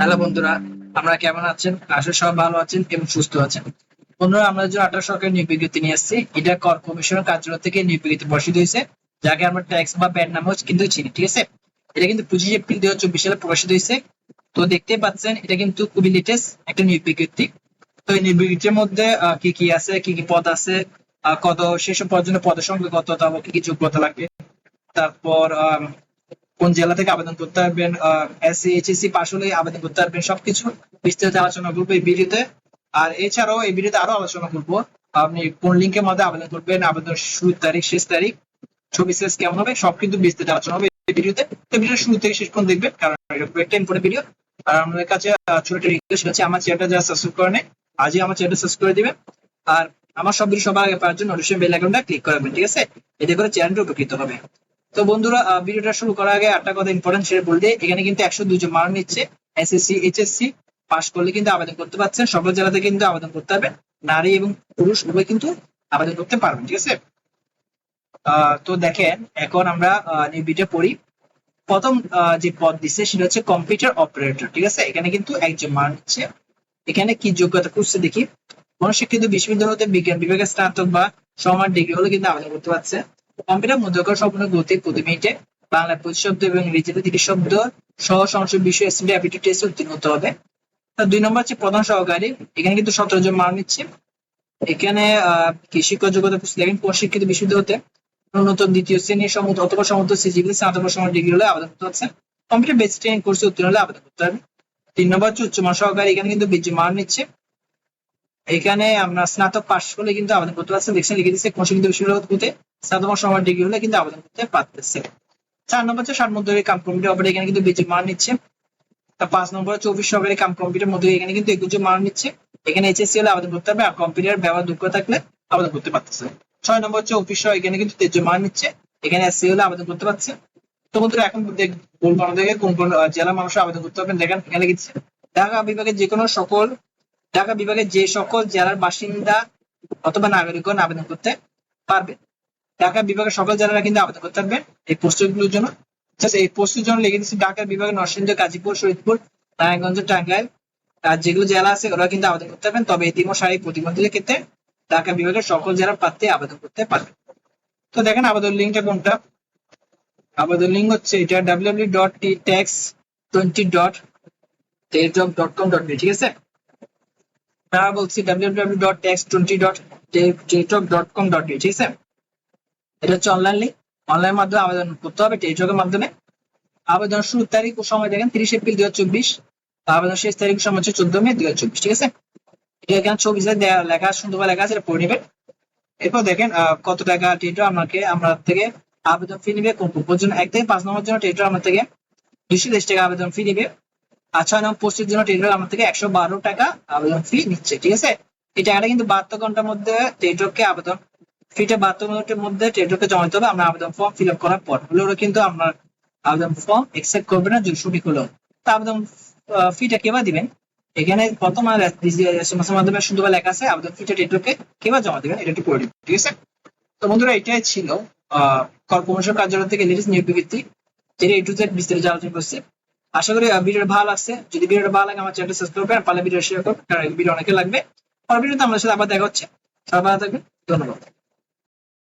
Hello বন্ধুরা, আমরা কেমন আছেন? আশা সব ভালো আছেন এবং সুস্থ আছেন। বন্ধুরা, আমরা যে আঠারো সরকারের নিয়োগ বিজ্ঞপ্তি নিয়ে আসছি, এটা কর কমিশনের কার্যালয় থেকে নিয়োগ বিজ্ঞপ্তি বসিত হয়েছে, যাকে আমরা ট্যাক্স বা প্যাড নামে কিন্তু চিনি, ঠিক আছে? এটা কিন্তু পঁচিশ এপ্রিল দুই হাজার চব্বিশ সালে প্রকাশিত হয়েছে। তো দেখতে পাচ্ছেন, এটা কিন্তু খুবই লেটেস্ট একটা নিয়োগ বিজ্ঞপ্তি। তো এই নিয়োগ বিজ্ঞপ্তির মধ্যে কি কি আছে, কি কি পদ আছে কত, সেসব পদের জন্য পদের সংখ্যা কত কি কি যোগ্যতা লাগবে, তারপর কোন জেলা থেকে আবেদন করতে পারবেন এসসি এইচএসসি পাশ হলে আবেদন করতে পারবেন, সবকিছু বিস্তারিত আলোচনা করব এই ভিডিওতে। আর এছাড়াও এই ভিডিওতে আরও আলোচনা করব। আপনি কোন লিঙ্কের মধ্যে আবেদন করবেন আবেদন শুরুর তারিখ, শেষ তারিখ, ছবি শেষ কেমন হবে, সব কিন্তু বিস্তারিত আলোচনা হবে এই ভিডিওতে। তো ভিডিও শুরু থেকে শেষ পর্যন্ত দেখবেন, কারণ একটা ইম্পর্টেন্ট ভিডিও আর আমাদের কাছে ছোট একটা রিকোয়েস্ট আছে, আমার চ্যানেলটা যারা সাবস্ক্রাইব করে নেই, আজই আমার চ্যানেলটা সাবস্ক্রাইব করে দিবেন। আর আমার সব ভিডিও সবার আগে পাওয়ার জন্য অবশ্যই বেল আইকনটা ক্লিক করবেন ঠিক আছে? এতে করে চ্যানেলটা উপকৃত হবে। তো বন্ধুরা ভিডিওটা শুরু করার আগে একটা কথা ইম্পর্টেন্ট সেটা বলতে এখানে কিন্তু একশো দুজন মান নিচ্ছে এসএসসি এইচএসসি পাশ করলে কিন্তু আবেদন করতে পারছেন। সকল জেলাতে কিন্তু আবেদন করতে হবে নারী এবং পুরুষ উভয় কিন্তু আবেদন করতে পারবেন, ঠিক আছে? তো দেখেন, এখন আমরা নির্বিটা পড়ি। প্রথম যে পদ দিচ্ছে সেটা হচ্ছে কম্পিউটার অপারেটর ঠিক আছে? এখানে কিন্তু একজন মান নিচ্ছে এখানে কি যোগ্যতা খুঁজছে দেখি। গণশিক্ষিত বিশ্ববিদ্যালয় হতে বিজ্ঞান বিভাগের স্নাতক বা সমান ডিগ্রি হলে কিন্তু আবেদন করতে পারছে। কম্পিউটার মধ্যকার সম্পূর্ণ গতি প্রতি মিনিটে বাংলা পঁচিশ শব্দ এবং ইংরেজিতে তিরিশ শব্দ সহ সংসদ বিষয় এসএমডি অ্যাবিলিটি টেস্ট উত্তীর্ণ হতে হবে। দুই নম্বর হচ্ছে প্রধান সহকারী। এখানে কিন্তু সতেরো জন মান নিচ্ছে। এখানে, আহ কি শিক্ষক যোগ্যতা প্রশিক্ষিত বিশ্ববিদ্যালয় হতে ন্যূনতম দ্বিতীয় শ্রেণির সমুদ্র অথবা সমুদ্র সিজিবি স্নাতক সমান ডিগ্রি হলে আবেদন করতে পারছে কম্পিউটার বেস ট্রেনিং কোর্সে উত্তীর্ণ হলে আবেদন করতে হবে। তিন নম্বর হচ্ছে উচ্চ মান সহকারী। এখানে কিন্তু বিদ্যুৎ মান নিচ্ছে। এখানে আমরা স্নাতক পাশ হলে কিন্তু আবেদন করতে পারছি দেখছেন, লিখে দিচ্ছে প্রশিক্ষিত বিশ্ববিদ্যালয় হতে। স্নাতক বা সমান ডিগ্রি হলে কিন্তু আবেদন করতে পারতেছে। চার নম্বর হচ্ছে ষাট মধ্যে কাম কম্পিউটার অপারেটর এখানে কিন্তু বিদ্যুৎ মান নিচ্ছে। তার পাঁচ নম্বর অফিস সহকারী কাম কম্পিউটার মধ্যে এখানে কিন্তু একুশ মান নিচ্ছে। এখানে এইচএসসি হলে আবেদন করতে হবে আর কম্পিউটার ব্যবহার যোগ্য থাকলে আবেদন করতে পারতেছে। ছয় নম্বর হচ্ছে অফিস সহ এখানে কিন্তু তেজ মান নিচ্ছে। এখানে এসসি হলে আবেদন করতে পারছে। তো বন্ধুরা, এখন দেখ বলব আমাদেরকে কোন কোন জেলার মানুষ আবেদন করতে পারবেন দেখেন, এখানে লিখছে, ঢাকা বিভাগের যে কোনো সকল, ঢাকা বিভাগের যে সকল জেলার বাসিন্দা অথবা নাগরিকগণ আবেদন করতে পারবে। ঢাকা বিভাগের সকল জেলারা কিন্তু আবেদন করতে পারবেন এই পোস্টগুলোর জন্য। এই পোস্টের জন্য লিখে দিচ্ছি ঢাকা বিভাগের নরসিংদী, গাজীপুর, শরীদপুর, নারায়ণগঞ্জ, টাঙ্গাইল আর যেগুলো জেলা আছে ওরা কিন্তু আবেদন করতে পারবেন। তবে এতিম শারীরিক প্রতিবন্ধীদের ক্ষেত্রে ঢাকা বিভাগের সকল জেলার প্রার্থী আবেদন করতে পারবে। তো দেখেন আবেদন লিঙ্কটা কোনটা? আবেদন লিঙ্ক হচ্ছে এটা W dot T tax twenty dot Teletalk dot com dot ঠিক আছে? তারা বলছি W W dot tax twenty dot Teletalk dot com dot ঠিক আছে? এটা হচ্ছে অনলাইন লিঙ্ক অনলাইন মাধ্যমে আবেদন করতে হবে টেলিটকের মাধ্যমে। আবেদন শুরুর তারিখ সময় দেখেন, তিরিশ এপ্রিল দুই চব্বিশ। আবেদন শেষ তারিখ সময় হচ্ছে চোদ্দ মে দুই হাজার চব্বিশ, ঠিক আছে? এটা এখানে ছবি লেখা সুন্দরভাবে লেখা আছে, এটা পড়ে নেবেন। এরপর দেখেন কত টাকা টেটো আমাকে, আমরা থেকে আবেদন ফি নিবে, কোন কোন জন্য? এক থেকে পাঁচ নম্বর জন্য টেটো আমার থেকে দুশো দেশ টাকা আবেদন ফি নিবে। আর ছয় নম্বর পোস্টের জন্য টেটো আমার থেকে একশো বারো টাকা আবেদন ফি নিচ্ছে, ঠিক আছে? এই টাকাটা কিন্তু বাহাত্তর ঘণ্টার মধ্যে টেটোকে আবেদন ফিটা বাহাত্তর মিনিটের মধ্যে টেটোকে জমা দিতে হবে, আমরা আবেদন ফর্ম ফিল আপ করার পর। হলে ওরা কিন্তু আপনার আবেদন ফর্ম একসেপ্ট করবে না যদি সঠিক হলো তা আবেদন ফিটা কেবা দিবেন? এখানে প্রথম আর এসএমএস এর মাধ্যমে সুন্দরভাবে লেখা আছে, আবেদন ফিটা টেটোকে কেবা জমা দিবেন? এটা একটু করে দিবেন, ঠিক আছে? তো বন্ধুরা, এটাই ছিল কর্পোরেশন কার্যালয় থেকে লেটেস্ট নিয়োগ বিজ্ঞপ্তি, যেটা এ টু জেড বিস্তারিত আলোচনা করছে। আশা করি ভিডিওটা ভালো লাগছে। যদি ভিডিওটা ভালো লাগে, আমার চ্যানেলটা সাবস্ক্রাইব করবেন পারলে ভিডিও শেয়ার করবেন, কারণ ভিডিও অনেকে লাগবে। আর ভিডিওতে আমাদের সাথে আবার দেখা হচ্ছে। সবাই ভালো থাকবেন, ধন্যবাদ।